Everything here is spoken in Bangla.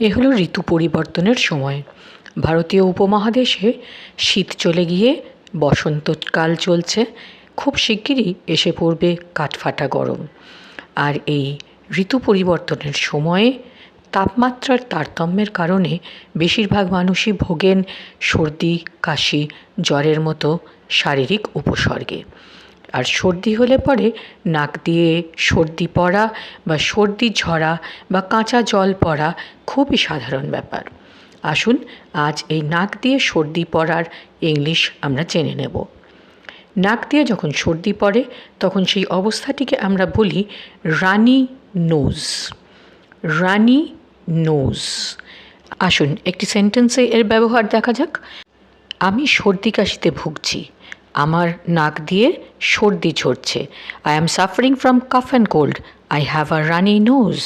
এ হলো ঋতু পরিবর্তনের সময়। ভারতীয় উপমহাদেশে শীত চলে গিয়ে বসন্তকাল চলছে। খুব শিগগিরই এসে পড়বে কাঠফাটা গরম। আর এই ঋতু পরিবর্তনের সময়ে তাপমাত্রার তারতম্যের কারণে বেশিরভাগ মানুষই ভোগেন সর্দি, কাশি, জ্বরের মতো শারীরিক উপসর্গে। আর সর্দি হলে পরে নাক দিয়ে সর্দি পড়া বা সর্দি ঝরা বা কাঁচা জল পড়া খুবই সাধারণ ব্যাপার। আসুন আজ এই নাক দিয়ে সর্দি পড়ার ইংলিশ আমরা জেনে নেব। নাক দিয়ে যখন সর্দি পড়ে, তখন সেই অবস্থাটিকে আমরা বলি রানি নোজ। রানি নোজ। আসুন একটি সেন্টেন্সে এর ব্যবহার দেখা যাক। আমি সর্দি কাশিতে ভুগছি। আমার নাক দিয়ে সর্দি ঝরছে। I am suffering from cough and cold I have a runny nose